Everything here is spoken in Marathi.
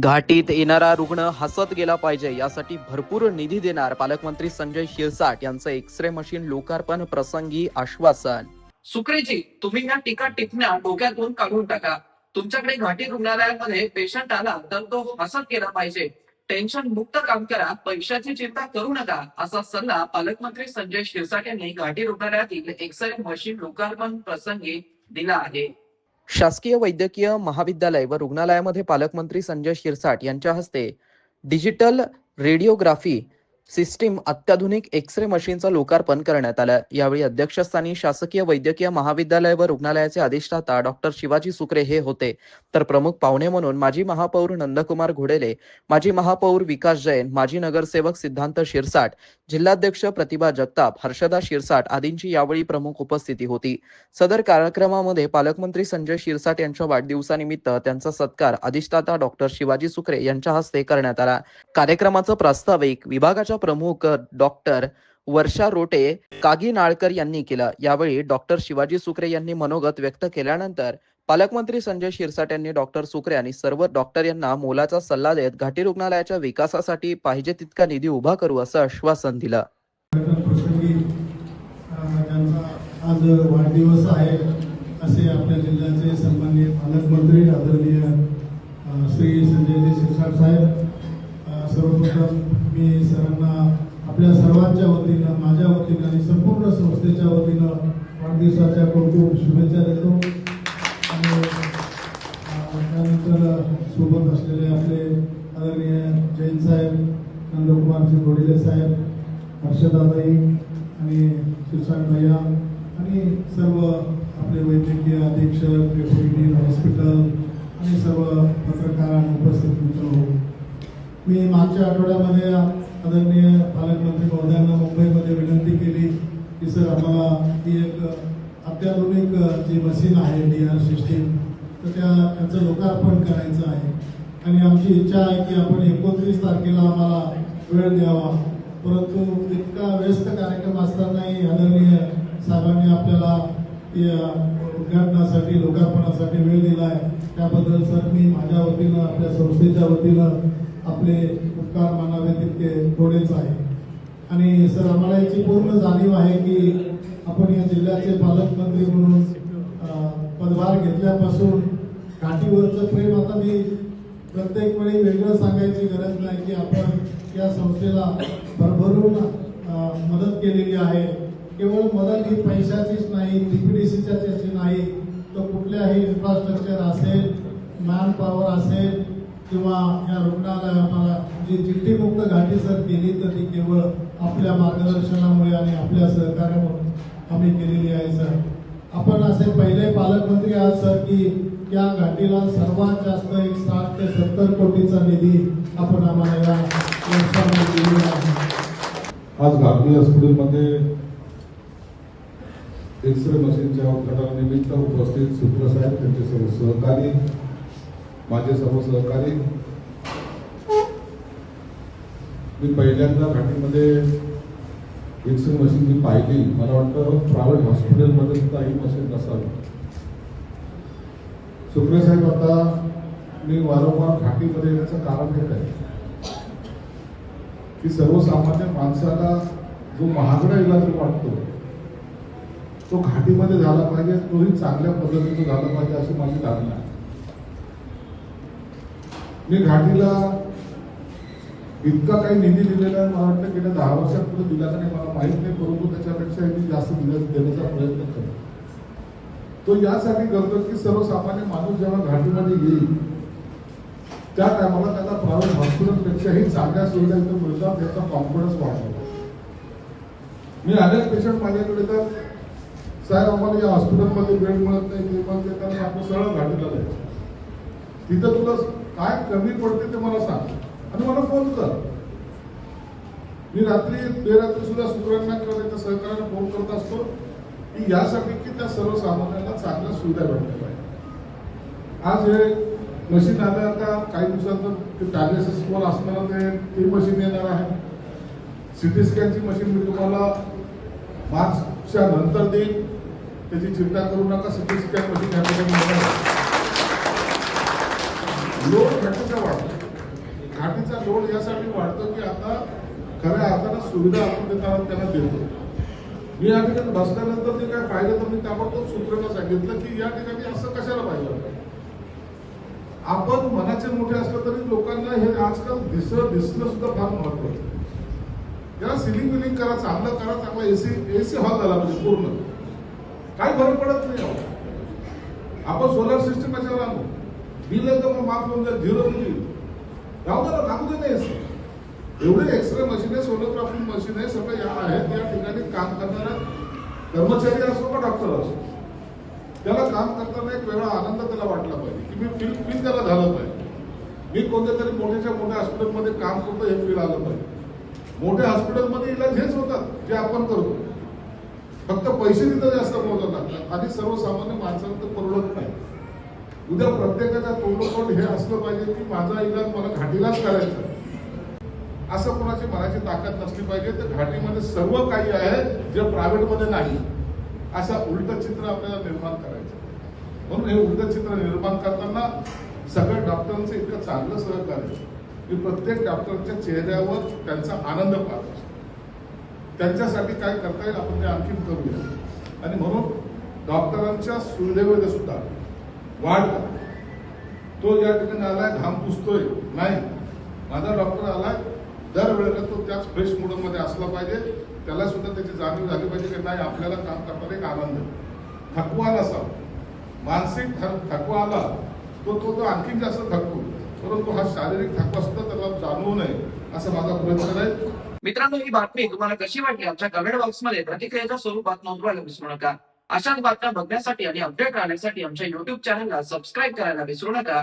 घाटीत येणारा रुग्ण हसत गेला पाहिजे यासाठी भरपूर निधी देणार पालकमंत्री संजय शिरसाट यांचं एक्स-रे मशीन लोकार्पण प्रसंगी आश्वासन. सुक्रेजी तुम्ही या टीका टिपण्या डोक्यातून काढून टाका. तुमच्याकडे घाटी रुग्णालयामध्ये पेशंट आला तर तो हसत गेला पाहिजे. टेन्शन मुक्त काम करा पैशाची चिंता करू नका असा सल्ला पालकमंत्री संजय शिरसाट यांनी घाटी रुग्णालयातील एक्सरे मशीन लोकार्पण प्रसंगी दिला आहे. शासकीय वैद्यकीय महाविद्यालय व रुग्णालयामध्ये पालकमंत्री संजय शिरसाट यांच्या हस्ते डिजिटल रेडिओग्राफी सिस्टीम अत्याधुनिक एक्स-रे मशीनचं लोकार्पण करण्यात आलं. यावेळी अध्यक्षस्थानी शासकीय वैद्यकीय महाविद्यालय व रुग्णालयाचे अधिष्ठाता डॉक्टर शिवाजी सुकरे हे होते. तर प्रमुख पाहुणे म्हणून माजी महापौर नंदकुमार घोडेले माजी महापौर विकास जैन माजी नगरसेवक सिद्धांत शिरसाट जिल्हाध्यक्ष प्रतिभा जगताप हर्षदा शिरसाट आदींची यावेळी प्रमुख उपस्थिती होती. सदर कार्यक्रमामध्ये पालकमंत्री संजय शिरसाट यांच्या वाढदिवसानिमित्त त्यांचा सत्कार अधिष्ठाता डॉक्टर शिवाजी सुकरे यांच्या हस्ते करण्यात आला. कार्यक्रमाचं प्रास्ताविक विभागाच्या प्रमुख डॉक्टर वर्षा रोटे कागीनाळकर यांनी केलं. यावेळी डॉक्टर शिवाजी सुकरे यांनी मनोगत व्यक्त केल्यानंतर पालकमंत्री संजय शिरसाट यांनी डॉक्टर सुकरे आणि सर्व डॉक्टर यांना मोलाचा सल्ला देत घाटी रुग्णालयाच्या विकासासाठी पाहिजे तितका निधी उभा करू असं आश्वासन दिलं. आज वाढदिवस आहे. असे आपल्या जिल्ह्याचे सन्माननीय पालकमंत्री आदरणीय श्री संजयजी शिरसाट साहेब सर्वप्रथम मी सरांना आपल्या सर्वांच्या वतीनं माझ्या वतीनं आणि संपूर्ण संस्थेच्या वतीनं वाढदिवसाच्या खूप खूप शुभेच्छा देतो. आणि त्यानंतर सोबत असलेले आपले आदरणीय जैन साहेब नंदकुमारजी गोडिले साहेब हर्षदाबाई आणि शिरसाट भैया आणि सर्व आपले वैद्यकीय अधीक्षक डेप्युटी हॉस्पिटल आणि सर्व पत्रकारांना उपस्थित मित्र मी मागच्या आठवड्यामध्ये आदरणीय पालकमंत्री महोदयांना मुंबईमध्ये विनंती केली की सर आम्हाला ही एक अत्याधुनिक जी मशीन आहे डी आर सिस्टीम तर त्या त्याचं लोकार्पण करायचं आहे. आणि आमची इच्छा आहे की आपण एकोणतीस तारखेला आम्हाला वेळ द्यावा. परंतु इतका व्यस्त कार्यक्रम असतानाही आदरणीय साहेबांनी आपल्याला उद्घाटनासाठी लोकार्पणासाठी वेळ दिला आहे त्याबद्दल सर मी माझ्या वतीनं आपल्या संस्थेच्या वतीनं आपले उपकार मानावे तितके थोडेच आहे. आणि सर आम्हाला याची पूर्ण जाणीव आहे की आपण या जिल्ह्याचे पालकमंत्री म्हणून पदभार घेतल्यापासून घाटीवरचं प्रेम आता मी प्रत्येक वेळी वेगळं सांगायची गरज नाही की आपण या संस्थेला भरभरून मदत केलेली आहे. केवळ मदत ही पैशाचीच नाही डीपीडीसीच्याची नाही. तर कुठल्याही इन्फ्रास्ट्रक्चर असेल मॅन पॉवर असेल किंवा या रुग्णालयाला जी चिठ्ठीमुक्त घाटी सर केली तर ती केवळ आपल्या मार्गदर्शनामुळे आणि आपल्या सहकार्यामुळे आम्ही केलेली आहे सर. आपण असे पहिले पालकमंत्री आहात सर की या घाटीला सर्वात जास्त एक साठ ते सत्तर कोटीचा निधी आपण आम्हाला या आज घाटी हॉस्पिटलमध्ये एक्सरे मशीनच्या उद्घाटनानिमित्त उपस्थित सूत्रसाहेब त्यांचे सर्व सहकारी माझे सर्व सहकारी मी पहिल्यांदा घाटीमध्ये एक्सरे मशीन जी पाहिली. मला वाटतं प्रायव्हेट हॉस्पिटलमध्ये सुद्धा ही मशीन नसावी. सुप्रे साहेब आता मी वारंवार घाटीमध्ये येण्याचं कारण हे आहे की सर्वसामान्य माणसाला जो महागडा इलाज वाटतो तो घाटीमध्ये झाला पाहिजे तोही चांगल्या पद्धतीने झाला पाहिजे अशी माझी धारणा आहे. मी घाटीला इतका काही निधी दिलेला आहे मला वाटतं गेल्या दहा वर्षापूर्वी दिला नाही मला माहीत नाही परंतु त्याच्यापेक्षा मी जास्त दिला देण्याचा प्रयत्न करतो तो यासाठी करतो की सर्वसामान्य माणूस जेव्हा घाटीमध्ये येईल त्या टायमाला त्याला प्रायव्हेट हॉस्पिटलपेक्षाही चांगल्या सुविधा इथं मिळतात त्याचा कॉन्फिडन्स वाढतो. मी अनेक पेशंट माझ्याकडे तर साहेब आम्हाला या हॉस्पिटलमध्ये बेड मिळत नाही ते पण ते कारण आपण सरळ घाटीला जायचं. तिथं तुला काय कमी पडते ते मला सांग. आणि मला फोन कर. मी रात्री बेरात्री सुद्धा सूत्रांना किंवा त्याच्या सहकार्याने फोन करत असतो की यासाठी की त्या सर्वसामान्यांना चांगल्या सुविधा भेटल्या पाहिजे. आज हे मशीन आलं आता काही दिवसात डायलिसिस वर असणार ते ती मशीन येणार आहे. सिटी स्कॅनची मशीन मी तुम्हाला मार्चच्या नंतर देईल त्याची चिंता करू नका सिटी स्कॅन मशीन या ठिकाणी लोड घटनेचा वाढतो. घाटीचा लोड यासाठी वाढतो की आता खऱ्या अर्थानं सुविधा आपण देताना त्यांना देतो. मी या ठिकाणी बसल्यानंतर ते काय पाहिलं तर मी ताबडतोब सूत्रांना सांगितलं की या ठिकाणी असं कशाला पाहिजे? आपण मनाचे मोठे असलं तरी लोकांना हे आजकाल दिस दिसणं सुद्धा फार महत्वाचं त्याला सिलिंग विलिंग करा चांगलं करा चांगला एसी एसी हॉल झाला म्हणजे पूर्ण. काय फरक पडत नाही आपण सोलर सिस्टम कशाला आणू? बिल मग माफ होऊन जाईल झिरो होईल राहू दे लागू दे नाही एवढे एक्सरे मशीन आहे सोनोग्राफी मशीन आहे सगळं या आहेत. त्या ठिकाणी काम करणारा कर्मचारी असो का डॉक्टर असो त्याला काम करताना एक वेगळा आनंद त्याला वाटला पाहिजे की मी फील फील त्याला झालं पाहिजे. मी कोणत्या तरी मोठ्याच्या मोठ्या हॉस्पिटलमध्ये काम करतो हे फील आलं पाहिजे. मोठ्या हॉस्पिटलमध्ये इलाज हेच होतात जे आपण करतो. फक्त पैसे तिथं जास्त मोजत लागतात आणि सर्वसामान्य माणसांना तर परवडत नाही. उद्या प्रत्येकाच्या तोंडोतोंड हे असलं पाहिजे की माझा इलाज मला घाटीलाच करायचा असं कोणाची मनाची ताकद नसली पाहिजे. तर घाटीमध्ये सर्व काही आहे जे प्रायव्हेटमध्ये नाही. असं उलट चित्र आपल्याला निर्माण करायचं म्हणून हे उलट चित्र निर्माण करताना सगळ्या डॉक्टरांचं इतकं चांगलं सहकार्य की प्रत्येक डॉक्टरच्या चेहऱ्यावर त्यांचा आनंद पाहतो. त्यांच्यासाठी काय करता येईल आपण ते आणखीन करूया. आणि म्हणून डॉक्टरांच्या सुविधेमध्ये सुद्धा वाढ तो ज्या ठिकाणी आलाय घाम पुसतोय नाही. माझा डॉक्टर आलाय दरवेळेला तो त्याच फ्रेशमध्ये असला पाहिजे. त्याला सुद्धा त्याची जाणीव झाली पाहिजे की नाही आपल्याला काम करताना एक आनंद. थकवा नसावा. मानसिक थकवा आला तो तो तो आणखीन जास्त थकतो. परंतु हा शारीरिक थकवा सुद्धा त्याला जाणवू नये असा माझा प्रयत्न आहे. मित्रांनो ही बातमी तुम्हाला कशी वाटली? आमच्या कमेंट बॉक्समध्ये प्रतिक्रियेच्या स्वरूपात नोंदवायला विसरू नका. अशाच बातम्या बघण्यासाठी आणि अपडेट राहण्यासाठी आमच्या युट्यूब चॅनलला सबस्क्राईब करायला विसरू नका.